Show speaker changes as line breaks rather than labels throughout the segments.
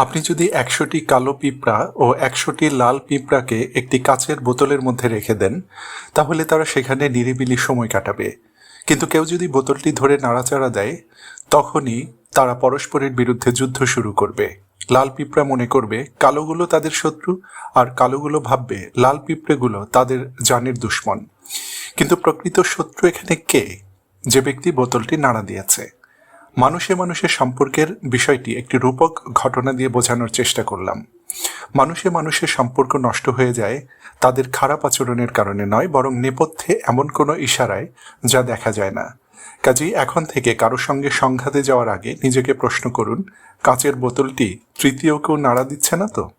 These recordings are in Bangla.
আপনি যদি একশোটি কালো পিঁপড়া ও একশোটি লাল পিঁপড়াকে একটি কাচের বোতলের মধ্যে রেখে দেন, তাহলে তারা সেখানে নিরিবিলি সময় কাটাবে। কিন্তু কেউ যদি বোতলটি ধরে নাড়াচাড়া দেয়, তখনই তারা পরস্পরের বিরুদ্ধে যুদ্ধ শুরু করবে। লাল পিঁপড়া মনে করবে, কালোগুলো তাদের শত্রু, আর কালোগুলো ভাববে, লাল পিঁপড়েগুলো তাদের জানের দুশ্মন। কিন্তু প্রকৃত শত্রু এখানে কে? যে ব্যক্তি বোতলটি নাড়া দিয়েছে। মানুষে মানুষের সম্পর্কের বিষয়টি একটি রূপক ঘটনা দিয়ে বোঝানোর চেষ্টা করলাম। মানুষে মানুষের সম্পর্ক নষ্ট হয়ে যায় তাদের খারাপ আচরণের কারণে নয়, বরং নেপথ্যে এমন কোনো ইশারায় যা দেখা যায় না। কাজেই এখন থেকে কারও সঙ্গে সংঘাতে যাওয়ার আগে নিজেকে প্রশ্ন করুন, কাচের বোতলটি তৃতীয় কেউ নাড়া দিচ্ছে না তো?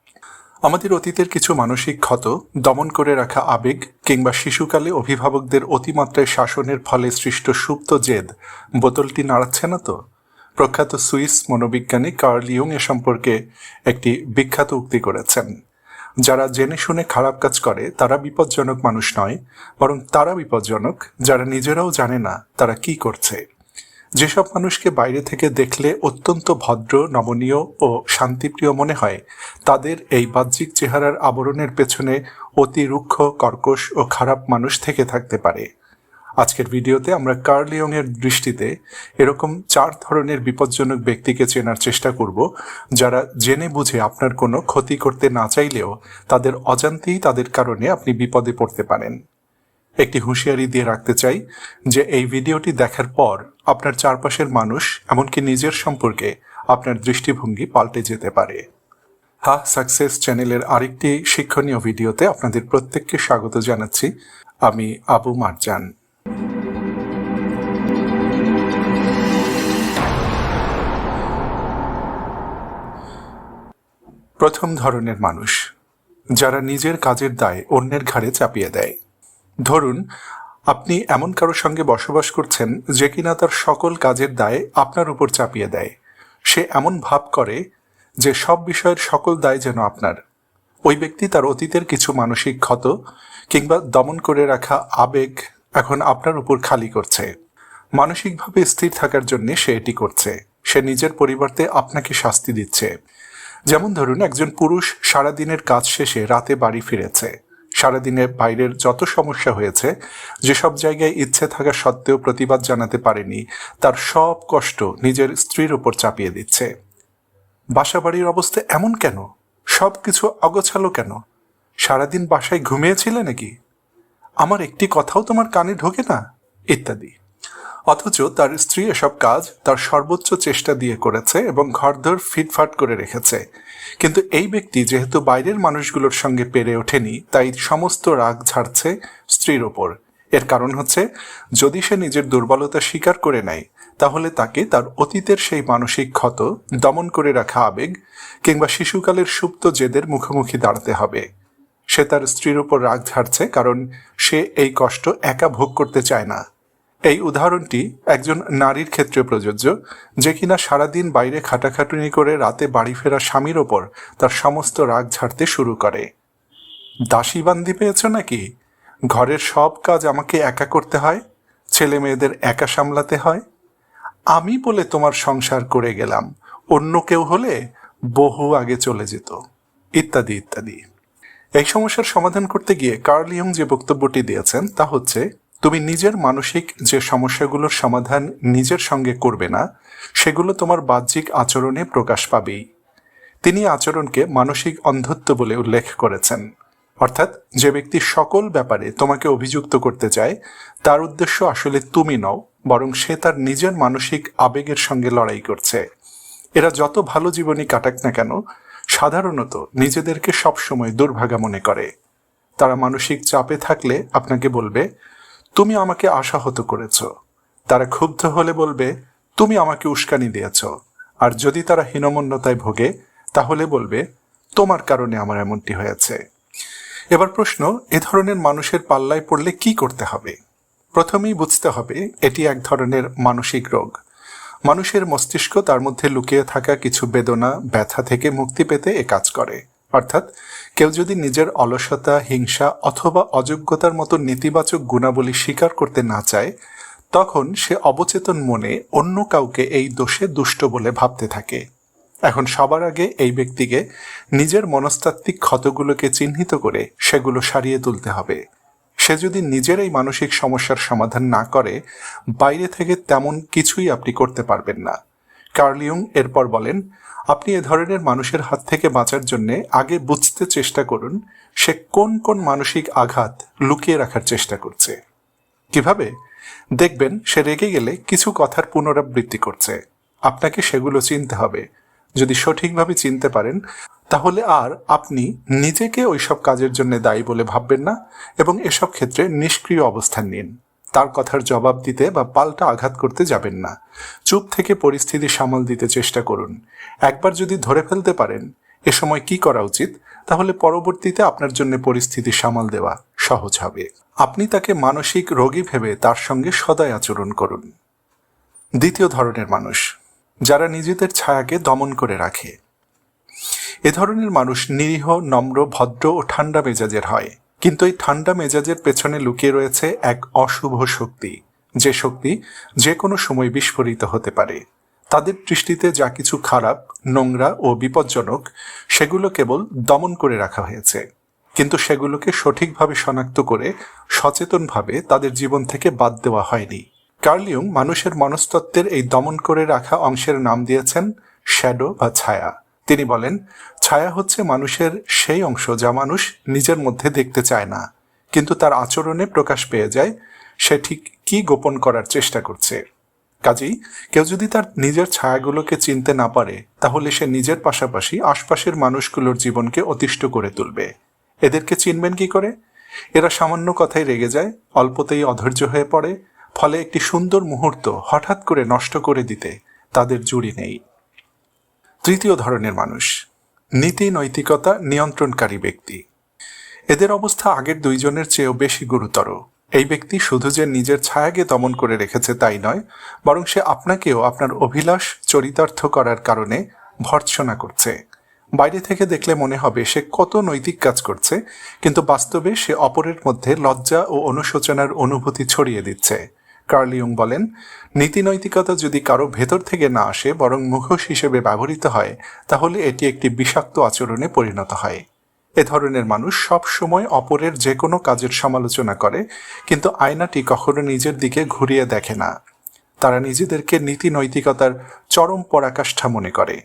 আমাদের অতীতের কিছু মানসিক ক্ষত দমন করে রাখা আবেগ কিংবা শিশুকালে অভিভাবকদের অতিমাত্রায় শাসনের ফলে সৃষ্ট সুপ্ত জেদ বোতলটি নাড়াচ্ছে না তো? প্রখ্যাত সুইস মনোবিজ্ঞানী কার্ল ইয়ং এ সম্পর্কে একটি বিখ্যাত উক্তি করেছেন। যারা জেনে শুনে খারাপ কাজ করে, তারা বিপজ্জনক মানুষ নয়, বরং তারা বিপজ্জনক। যারা নিজেরাও জানে না, তারা কি করছে? যেসব মানুষকে বাইরে থেকে দেখলে অত্যন্ত ভদ্র, নমনীয় ও শান্তিপ্রিয় মনে হয়, তাদের এই বাহ্যিক চেহারার আবরণের পেছনে অতি রুক্ষ, কর্কশ ও খারাপ মানুষ থেকে থাকতে পারে। আজকের ভিডিওতে আমরা কার্লিয়ং এর দৃষ্টিতে এরকম চার ধরনের বিপজ্জনক ব্যক্তিকে চেনার চেষ্টা করব, যারা জেনে বুঝে আপনার কোনো ক্ষতি করতে না চাইলেও তাদের অজান্তেই তাদের কারণে আপনি বিপদে পড়তে পারেন। একটি হুঁশিয়ারি দিয়ে রাখতে চাই যে এই ভিডিওটি দেখার পর আপনার চারপাশের মানুষ, এমনকি নিজের সম্পর্কে আপনার দৃষ্টিভঙ্গি পাল্টে যেতে পারে। হা সাকসেস চ্যানেলের আরেকটি শিক্ষণীয় ভিডিওতে আপনাদের প্রত্যেককে স্বাগত জানাচ্ছি। আমি আবু মারজান। প্রথম ধরনের মানুষ, যারা নিজের কাজের দায় অন্যের ঘাড়ে চাপিয়ে দেয়। ধরুন, আপনি এমন কারোর সঙ্গে বসবাস করছেন যে কিনা তার সকল কাজের দায় আপনার উপর চাপিয়ে দেয়। সে এমন ভাব করে যে সব বিষয়ের সকল দায় যেন আপনার। ওই ব্যক্তি তার অতীতের কিছু মানসিক ক্ষত কিংবা দমন করে রাখা আবেগ এখন আপনার উপর খালি করছে। মানসিকভাবে স্থির থাকার জন্য সে এটি করছে। সে নিজের পরিবর্তে আপনাকে শাস্তি দিচ্ছে। যেমন ধরুন, একজন পুরুষ সারাদিনের কাজ শেষে রাতে বাড়ি ফিরেছে। সারাদিনে বাইরের যত সমস্যা হয়েছে, যেসব জায়গায় ইচ্ছে থাকা সত্ত্বেও প্রতিবাদ জানাতে পারেনি, তার সব কষ্ট নিজের স্ত্রীর উপর চাপিয়ে দিচ্ছে। বাসাবাড়ির অবস্থা এমন কেন? সব কিছু অগোছালো কেন? সারাদিন বাসায় ঘুমিয়েছিলে নাকি? আমার একটি কথাও তোমার কানে ঢোকে না? ইত্যাদি। অথচ তার স্ত্রী এসব কাজ তার সর্বোচ্চ চেষ্টা দিয়ে করেছে এবং ঘরদোর ফিটফাট করে রেখেছে। কিন্তু এই ব্যক্তি যেহেতু বাইরের মানুষগুলোর সঙ্গে পেরে ওঠেনি, তাই সমস্ত রাগ ঝাড়ছে স্ত্রীর ওপর। এর কারণ হচ্ছে, যদি সে নিজের দুর্বলতা স্বীকার করে নেয়, তাহলে তাকে তার অতীতের সেই মানসিক ক্ষত, দমন করে রাখা আবেগ, কিংবা শিশুকালের সুপ্ত জেদের মুখোমুখি দাঁড়াতে হবে। সে তার স্ত্রীর উপর রাগ ঝাড়ছে কারণ সে এই কষ্ট একা ভোগ করতে চায় না। এই উদাহরণটি একজন নারীর ক্ষেত্রে প্রযোজ্য, যে কিনা সারাদিন বাইরে খাটাখাটুনি করে রাতে বাড়ি ফেরা স্বামীর ওপর তার সমস্ত রাগ ঝাড়তে শুরু করে। দাসী বান্দি পেয়েছ নাকি? ঘরের সব কাজ আমাকে একা করতে হয়? ছেলে মেয়েদের একা সামলাতে হয়? আমি বলে তোমার সংসার করে গেলাম, অন্য কেউ হলে বহু আগে চলে যেত। ইত্যাদি ইত্যাদি। এই সমস্যার সমাধান করতে গিয়ে কার্লিয়ং যে বক্তব্যটি দিয়েছেন তা হচ্ছে তুমি নিজের মানসিক যে সমস্যাগুলোর সমাধান নিজের সঙ্গে করবে না, সেগুলো তোমার বাহ্যিক আচরণে প্রকাশ পাবেই। তিনি আচরণকে মানসিক অন্ধত্ব বলে উল্লেখ করেছেন। অর্থাৎ যে ব্যক্তি সকল ব্যাপারে তোমাকে অভিযুক্ত করতে চায়, তার উদ্দেশ্য আসলে তুমি নও, বরং সে তার নিজের মানসিক আবেগের সঙ্গে লড়াই করছে। এরা যত ভালো জীবনই কাটাক না কেন, সাধারণত নিজেদেরকে সবসময় দুর্ভাগা মনে করে। তারা মানসিক চাপে থাকলে আপনাকে বলবে তুমি আমাকে আশাহত করেছ। তারা ক্ষুব্ধ হলে বলবে, তুমি আমাকে উস্কানি দিয়েছ। আর যদি তারা হীনমন্যতায় ভোগে, তাহলে বলবে, তোমার কারণে আমার এমনটি হয়েছে। এবার প্রশ্ন, এ ধরনের মানুষের পাল্লায় পড়লে কি করতে হবে? প্রথমেই বুঝতে হবে, এটি এক ধরনের মানসিক রোগ। মানুষের মস্তিষ্ক তার মধ্যে লুকিয়ে থাকা কিছু বেদনা, ব্যথা থেকে মুক্তি পেতে এ কাজ করে। অর্থাৎ কেউ যদি নিজের অলসতা, হিংসা অথবা অযোগ্যতার মতো নেতিবাচক গুণাবলী স্বীকার করতে না চায়, তখন সে অবচেতন মনে অন্য কাউকে এই দোষে দুষ্ট বলে ভাবতে থাকে। এখন সবার আগে এই ব্যক্তিকে নিজের মনস্তাত্ত্বিক ক্ষতগুলোকে চিহ্নিত করে সেগুলো সারিয়ে তুলতে হবে। সে যদি নিজের এই মানসিক সমস্যার সমাধান না করে, বাইরে থেকে তেমন কিছুই আপনি করতে পারবেন না। কার্লিয়ং এরপর বলেন, আপনি এ ধরনের মানুষের হাত থেকে বাঁচার জন্য আগে বুঝতে চেষ্টা করুন সে কোন কোন মানসিক আঘাত লুকিয়ে রাখার চেষ্টা করছে। কীভাবে? দেখবেন সে রেগে গেলে কিছু কথার পুনরাবৃত্তি করছে। আপনাকে সেগুলো চিনতে হবে। যদি সঠিকভাবে চিনতে পারেন, তাহলে আর আপনি নিজেকে ওইসব কাজের জন্য দায়ী বলে ভাববেন না এবং এসব ক্ষেত্রে নিষ্ক্রিয় অবস্থান নিন। তার কথার জবাব দিতে বা পাল্টা আঘাত করতে যাবেন না। চুপ থেকে পরিস্থিতি সামাল দিতে চেষ্টা করুন। একবার যদি ধরে ফেলতে পারেন, এ সময় কি করা উচিত? তাহলে পরবর্তীতে আপনার জন্য পরিস্থিতি সামাল দেওয়া সহজ হবে। আপনি তাকে মানসিক রোগী ভেবে তার সঙ্গে সদায় আচরণ করুন। দ্বিতীয় ধরনের মানুষ, যারা নিজেদের ছায়াকে দমন করে রাখে। এ ধরনের মানুষ নিরীহ, নম্র, ভদ্র ও ঠান্ডা মেজাজের হয়। কিন্তু এই ঠান্ডা মেজাজের পেছনে লুকিয়ে রয়েছে এক অশুভ শক্তি। যে শক্তি যে কোনো সময় বিস্ফোরিত হতে পারে। তাদের দৃষ্টিতে যা কিছু খারাপ, নোংরা ও বিপজ্জনক, সেগুলো কেবল দমন করে রাখা হয়েছে। কিন্তু সেগুলোকে সঠিকভাবে শনাক্ত করে সচেতনভাবে তাদের জীবন থেকে বাদ দেওয়া হয়নি। কার্লিয়ং মানুষের মনস্তত্ত্বের এই দমন করে রাখা অংশের নাম দিয়েছেন শ্যাডো বা ছায়া। তিনি বলেন ছায়া হচ্ছে মানুষের সেই অংশ যা মানুষ নিজের মধ্যে দেখতে চায় না। কিন্তু তার আচরণে প্রকাশ পেয়ে যায়, সে ঠিক কি গোপন করার চেষ্টা করছে। কাজেই কেউ যদি তার নিজের ছায়াগুলোকে চিনতে না পারে, তাহলে সে নিজের পাশাপাশি আশপাশের মানুষগুলোর জীবনকে অতিষ্ঠ করে তুলবে। এদেরকে চিনবেন কি করে? এরা সামান্য কথায় রেগে যায়, অল্পতেই অধৈর্য হয়ে পড়ে, ফলে একটি সুন্দর মুহূর্ত হঠাৎ করে নষ্ট করে দিতে তাদের জুড়ি নেই। তৃতীয় ধরনের মানুষ। নীতি, নৈতিকতা, নিয়ন্ত্রণকারী ব্যক্তি। এদের অবস্থা আগের দুইজনের চেয়েও বেশি গুরুতর। এই ব্যক্তি শুধু যে নিজের ছায়াকে দমন করে রেখেছে তাই নয়, বরং সে আপনাকেও আপনার অভিলাষ, চরিতার্থ করার কারণে ভর্ৎসনা করছে। বাইরে থেকে দেখলে মনে হবে সে কত নৈতিক কাজ করছে, কিন্তু বাস্তবে সে অপরের মধ্যে লজ্জা ও অনুশোচনার অনুভূতি ছড়িয়ে দিচ্ছে। কার্লিয়ং বলেন, নীতিনৈতিকতা যদি কারও ভেতর থেকে না আসে, বরং মুখোশ হিসেবে ব্যবহৃত হয়, তাহলে এটি একটি বিষাক্ত আচরণে পরিণত হয়। এ ধরনের মানুষ সব সময় অপরের যে কোনো কাজের সমালোচনা করে, কিন্তু আয়নাটি কখনো নিজের দিকে ঘুরিয়ে দেখে না। তারা নিজেদেরকে নীতি নৈতিকতার চরম পরাকাষ্ঠা মনে করে।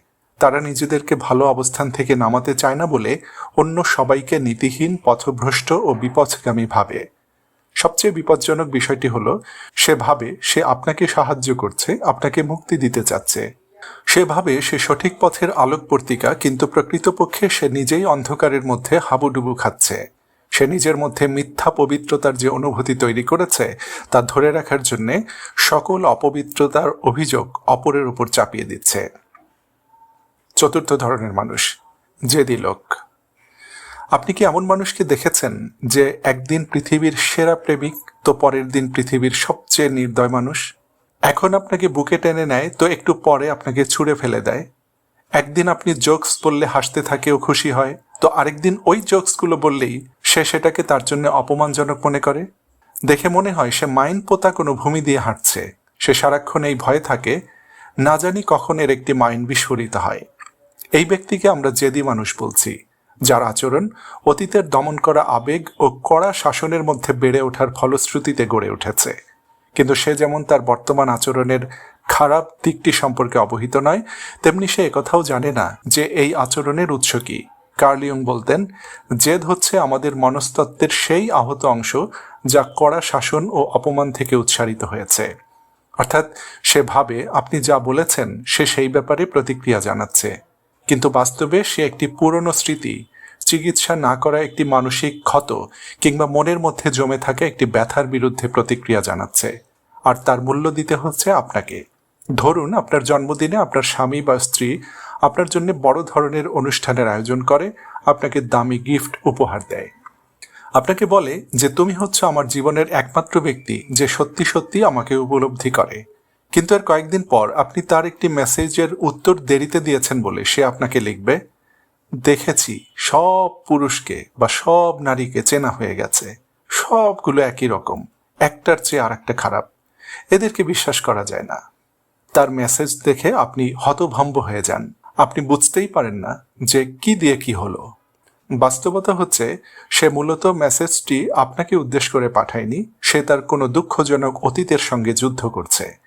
তারা নিজেদেরকে ভালো অবস্থান থেকে নামাতে চায় না বলে অন্য সবাইকে নীতিহীন, পথভ্রষ্ট ও বিপথগামী ভাবে। সবচেয়ে বিপজ্জনক বিষয়টি হলো, সে ভাবে সে আপনাকে সাহায্য করছে, আপনাকে মুক্তি দিতে চাচ্ছে। সে ভাবে সে সঠিক পথের আলোক পর্তিকা কিন্তু প্রকৃতপক্ষে সে নিজেই অন্ধকারের মধ্যে হাবুডুবু খাচ্ছে। সে নিজের মধ্যে মিথ্যা পবিত্রতার যে অনুভূতি তৈরি করেছে, তা ধরে রাখার জন্যে সকল অপবিত্রতার অভিযোগ অপরের উপর চাপিয়ে দিচ্ছে। চতুর্থ ধরনের মানুষ, জেদি লোক। আপনি কি এমন মানুষকে দেখেছেন যে একদিন পৃথিবীর সেরা প্রেমিক তো পরের দিন পৃথিবীর সবচেয়ে নির্দয় মানুষ? এখন আপনাকে বুকে টেনে নেয়, তো একটু পরে আপনাকে ছুঁড়ে ফেলে দেয়। একদিন আপনি জোকস বললে হাসতে থাকে ও খুশি হয়, তো আরেকদিন ওই জোকসগুলো বললেই সে সেটাকে তার জন্য অপমানজনক মনে করে? দেখে মনে হয় সে মাইন পোতা কোনো ভূমি দিয়ে হাঁটছে, সে সারাক্ষণ এই ভয়ে থাকে, না জানি কখন এর একটি মাইন বিস্ফোরিত হয়। এই ব্যক্তিকে আমরা জেদি মানুষ বলছি। যার আচরণ অতীতের দমন করা আবেগ ও কড়া শাসনের মধ্যে বেড়ে ওঠার ফলশ্রুতিতে গড়ে উঠেছে। কিন্তু সে যেমন তার বর্তমান আচরণের খারাপ দিকটি সম্পর্কে অবহিত নয়, তেমনি সে একথাও জানে না যে এই আচরণের উৎস কি। কার্লিয়ং বলতেন, জেদ হচ্ছে আমাদের মনস্তত্ত্বের সেই আহত অংশ যা কড়া শাসন ও অপমান থেকে উৎসারিত হয়েছে। অর্থাৎ সে ভাবে আপনি যা বলেছেন সে সেই ব্যাপারে প্রতিক্রিয়া জানাচ্ছে। কিন্তু বাস্তবে সে একটি পুরনো স্মৃতি। চিকিৎসা না করা একটি মানসিক ক্ষত কিংবা মনের মধ্যে জমে থাকা একটি ব্যথার বিরুদ্ধে প্রতিক্রিয়া জানাচ্ছে। আর তার মূল্য দিতে হচ্ছে আপনাকে। ধরুন, আপনার জন্মদিনে আপনার স্বামী বা স্ত্রী আপনার জন্য বড় ধরনের অনুষ্ঠানের আয়োজন করে, আপনাকে দামি গিফট উপহার দেয়। আপনাকে বলে যে, তুমি হচ্ছে আমার জীবনের একমাত্র ব্যক্তি যে সত্যি সত্যি আমাকে উপলব্ধি করে। কিন্তু আর কয়েকদিন পর আপনি তার একটি মেসেজের উত্তর দেরিতে দিয়েছেন বলে সে আপনাকে লিখবে, দেখেছি, সব পুরুষকে বা সব নারীকে চেনা হয়ে গেছে। সবগুলো একই রকম, একটার চেয়ে আর একটা খারাপ। এদেরকে বিশ্বাস করা যায় না। তার মেসেজ দেখে আপনি হতভম্ব হয়ে যান। আপনি বুঝতেই পারেন না যে কি দিয়ে কি হলো। বাস্তবতা হচ্ছে, সে মূলত মেসেজটি আপনাকে উদ্দেশ্য করে পাঠায়নি, সে তার কোনো দুঃখজনক অতীতের সঙ্গে যুদ্ধ করছে।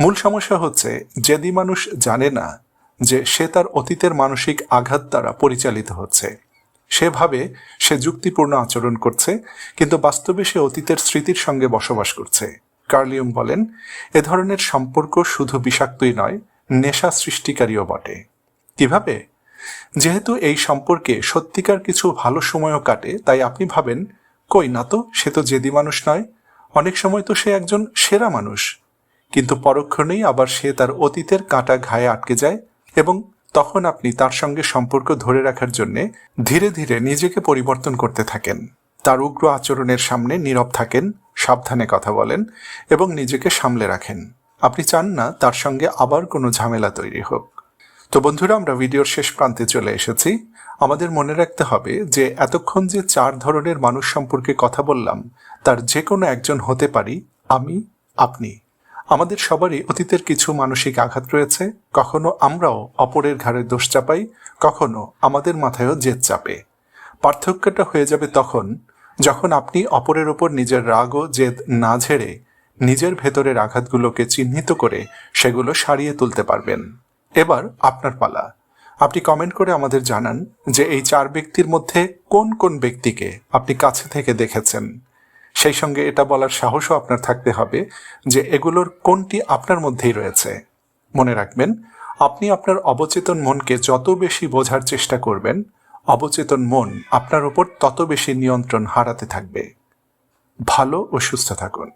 মূল সমস্যা হচ্ছে, যেদি মানুষ জানে না যে সে তার অতীতের মানসিক আঘাত দ্বারা পরিচালিত হচ্ছে। সেভাবে সে যুক্তিপূর্ণ আচরণ করছে, কিন্তু বাস্তবে সে অতীতের স্মৃতির সঙ্গে বসবাস করছে। কার্লিয়ম বলেন, এ ধরনের সম্পর্ক শুধু বিষাক্তই নয়, নেশা সৃষ্টিকারীও বটে। কীভাবে? যেহেতু এই সম্পর্কে সত্যিকার কিছু ভালো সময়ও কাটে, তাই আপনি ভাবেন, কই না তো, সে তো জেদি মানুষ নয়। অনেক সময় তো সে একজন সেরা মানুষ কিন্তু পরক্ষণেই আবার সে তার অতীতের কাঁটা ঘায়ে আটকে যায় এবং তখন আপনি তার সঙ্গে সম্পর্ক ধরে রাখার জন্যে ধীরে ধীরে নিজেকে পরিবর্তন করতে থাকেন। তার উগ্র আচরণের সামনে নীরব থাকেন, সাবধানে কথা বলেন এবং নিজেকে সামলে রাখেন। আপনি চান না তার সঙ্গে আবার কোনো ঝামেলা তৈরি হোক। তো বন্ধুরা, আমরা ভিডিওর শেষ প্রান্তে চলে এসেছি। আমাদের মনে রাখতে হবে যে এতক্ষণ যে চার ধরনের মানুষ সম্পর্কে কথা বললাম, তার যে কোনো একজন হতে পারি আমি, আপনি। আমাদের সবারই অতীতের কিছু মানসিক আঘাত রয়েছে, কখনো আমরাও অপরের ঘাড়ে দোষ চাপাই, কখনো আমাদের মাথায়ও জেদ চাপে। পার্থক্যটা হয়ে যাবে তখন, যখন আপনি অপরের ওপর নিজের রাগ ও জেদ না ঝেড়ে নিজের ভেতরের আঘাতগুলোকে চিহ্নিত করে সেগুলো সারিয়ে তুলতে পারবেন। এবার আপনার পালা। আপনি কমেন্ট করে আমাদের জানান যে এই চার ব্যক্তির মধ্যে কোন কোন ব্যক্তিকে আপনি কাছে থেকে দেখেছেন। সেই সঙ্গে এটা বলার সাহসও আপনার থাকতে হবে যে এগুলোর কোনটি আপনার মধ্যেই রয়েছে। মনে রাখবেন, আপনি আপনার অবচেতন মনকে যত বেশি বোঝার চেষ্টা করবেন, অবচেতন মন আপনার উপর তত বেশি নিয়ন্ত্রণ হারাতে থাকবে। ভালো ও সুস্থ থাকুন।